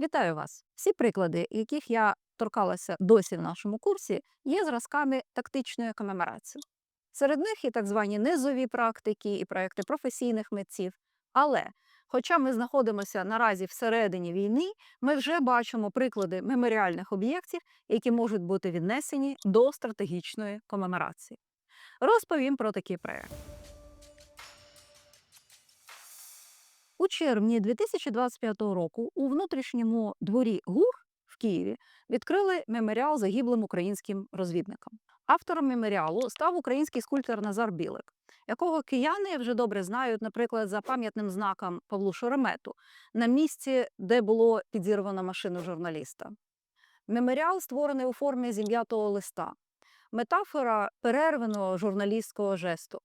Вітаю вас! Всі приклади, яких я торкалася досі в нашому курсі, є зразками тактичної комеморації. Серед них є так звані низові практики і проекти професійних митців. Але, хоча ми знаходимося наразі всередині війни, ми вже бачимо приклади меморіальних об'єктів, які можуть бути віднесені до стратегічної комеморації. Розповім про такий проект. У червні 2025 року у внутрішньому дворі ГУР в Києві відкрили меморіал загиблим українським розвідникам. Автором меморіалу став український скульптор Назар Білик, якого кияни вже добре знають, наприклад, за пам'ятним знаком Павлу Шеремету на місці, де було підірвано машину журналіста. Меморіал створений у формі зім'ятого листа, метафора перерваного журналістського жесту.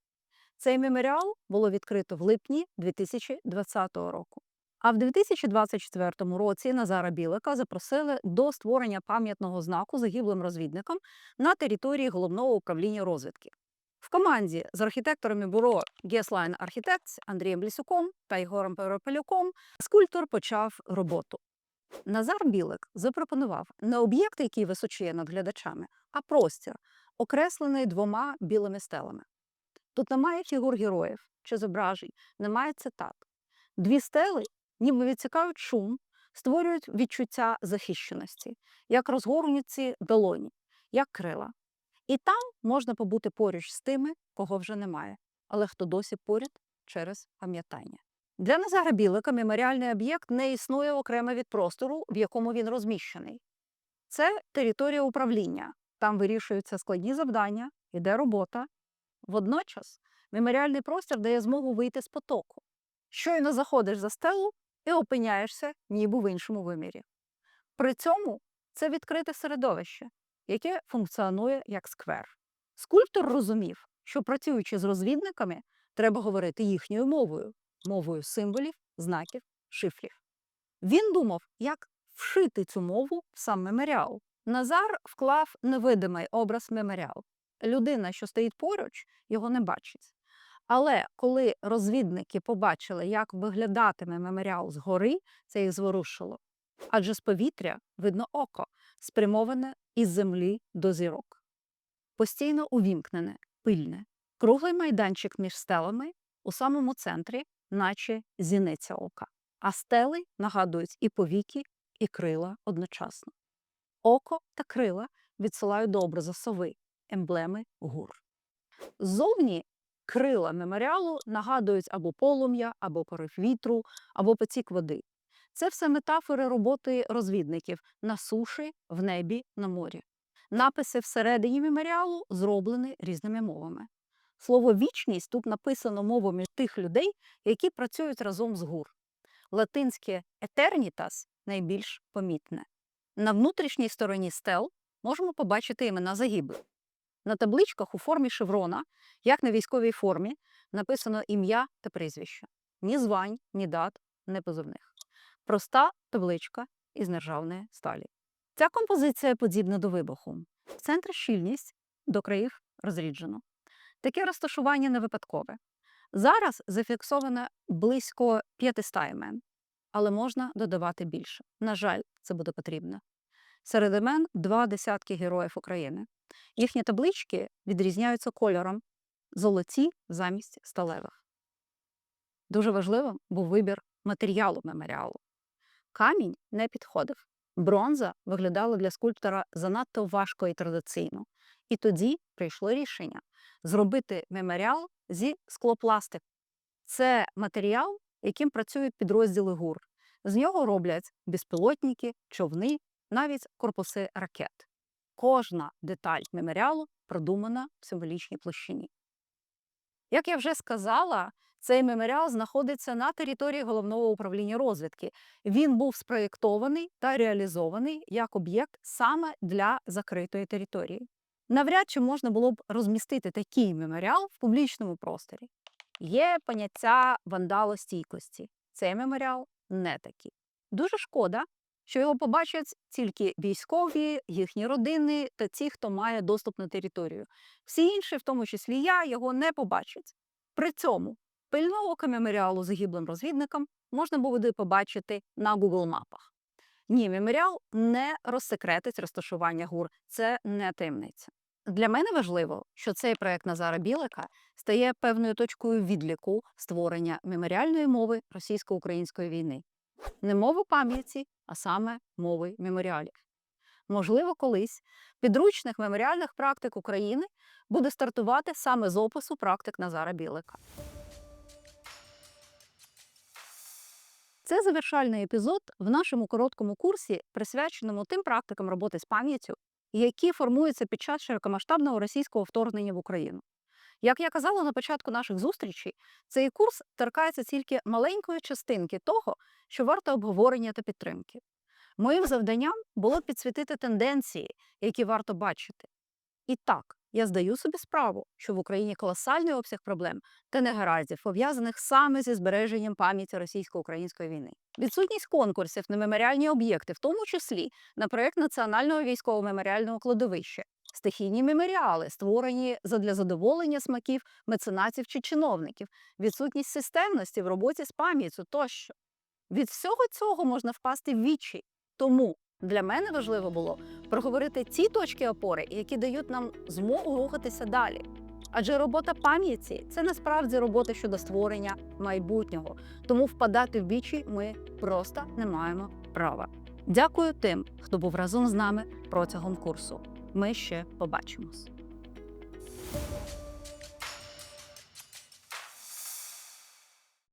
Цей меморіал було відкрито в липні 2020 року. А в 2024 році Назара Білика запросили до створення пам'ятного знаку загиблим розвідникам на території головного управління розвідки. В команді з архітекторами бюро Гесline Architects Андрієм Лісюком та Ігорем Перепелюком скульптор почав роботу. Назар Білик запропонував не об'єкт, який височує над глядачами, а простір, окреслений двома білими стелами. Тут немає фігур героїв чи зображень, немає цитат. Дві стели ніби відсікають шум, створюють відчуття захищеності, як розгорнуті долоні, як крила. І там можна побути поруч з тими, кого вже немає, але хто досі поряд через пам'ятання. Для Назара Білика меморіальний об'єкт не існує окремо від простору, в якому він розміщений. Це територія управління. Там вирішуються складні завдання, іде робота, Водночас меморіальний простір дає змогу вийти з потоку. Щойно заходиш за стелу і опиняєшся ніби в іншому вимірі. При цьому це відкрите середовище, яке функціонує як сквер. Скульптор розумів, що працюючи з розвідниками, треба говорити їхньою мовою, мовою символів, знаків, шифрів. Він думав, як вшити цю мову в сам меморіал. Назар вклав невидимий образ меморіал людина, що стоїть поруч, його не бачить. Але коли розвідники побачили, як виглядатиме меморіал згори, це їх зворушило. Адже з повітря видно око, спрямоване із землі до зірок. Постійно увімкнене, пильне, круглий майданчик між стелами у самому центрі, наче зіниця ока. А стели нагадують і повіки, і крила одночасно. Око та крила відсилають до образу сови, емблеми гур. Ззовні крила меморіалу нагадують або полум'я, або порив вітру, або потік води. Це все метафори роботи розвідників на суші, в небі, на морі. Написи всередині меморіалу зроблені різними мовами. Слово вічність тут написано мовами тих людей, які працюють разом з гур. Латинське етернітас найбільш помітне. На внутрішній стороні стел можемо побачити імена загиблих. На табличках у формі шеврона, як на військовій формі, написано ім'я та прізвище. Ні звань, ні дат, ні позивних. Проста табличка із нержавної сталі. Ця композиція подібна до вибуху. В центрі щільність до країв розріджено. Таке розташування не випадкове. Зараз зафіксовано близько 500 імен, але можна додавати більше. На жаль, це буде потрібно. Серед імен два десятки героїв України. Їхні таблички відрізняються кольором золоті замість сталевих. Дуже важливим був вибір матеріалу меморіалу. Камінь не підходив. Бронза виглядала для скульптора занадто важко і традиційно. І тоді прийшло рішення зробити меморіал зі склопластику. Це матеріал, яким працюють підрозділи ГУР. З нього роблять безпілотники, човни, навіть корпуси ракет. Кожна деталь меморіалу продумана в символічній площині. Як я вже сказала, цей меморіал знаходиться на території головного управління розвідки. Він був спроєктований та реалізований як об'єкт саме для закритої території. Навряд чи можна було б розмістити такий меморіал в публічному просторі. Є поняття вандалостійкості. Цей меморіал не такий. Дуже шкода, що його побачать тільки військові, їхні родини та ті, хто має доступ на територію. Всі інші, в тому числі я, його не побачать. При цьому пильного ока меморіалу загиблим розвідникам можна буде побачити на Google мапах. Ні, меморіал не розсекретить розташування гур, це не таємниця. Для мене важливо, що цей проект Назара Білика стає певною точкою відліку створення меморіальної мови російсько-української війни. Не мови пам'яті, а саме мови меморіалів. Можливо, колись підручних меморіальних практик України буде стартувати саме з опису практик Назара Білика. Це завершальний епізод в нашому короткому курсі, присвяченому тим практикам роботи з пам'яттю, які формуються під час широкомасштабного російського вторгнення в Україну. Як я казала на початку наших зустрічей, цей курс торкається тільки маленької частинки того, що варто обговорення та підтримки. Моїм завданням було підсвітити тенденції, які варто бачити. І так, я здаю собі справу, що в Україні колосальний обсяг проблем та негараздів, пов'язаних саме зі збереженням пам'яті російсько-української війни. Відсутність конкурсів на меморіальні об'єкти, в тому числі на проєкт Національного військово-меморіального кладовища, стихійні меморіали, створені задля задоволення смаків меценатів чи чиновників, відсутність системності в роботі з пам'яттю тощо. Від всього цього можна впасти в вічі. Тому для мене важливо було проговорити ті точки опори, які дають нам змогу рухатися далі. Адже робота пам'яті це насправді робота щодо створення майбутнього. Тому впадати в бічі ми просто не маємо права. Дякую тим, хто був разом з нами протягом курсу. Ми ще побачимось.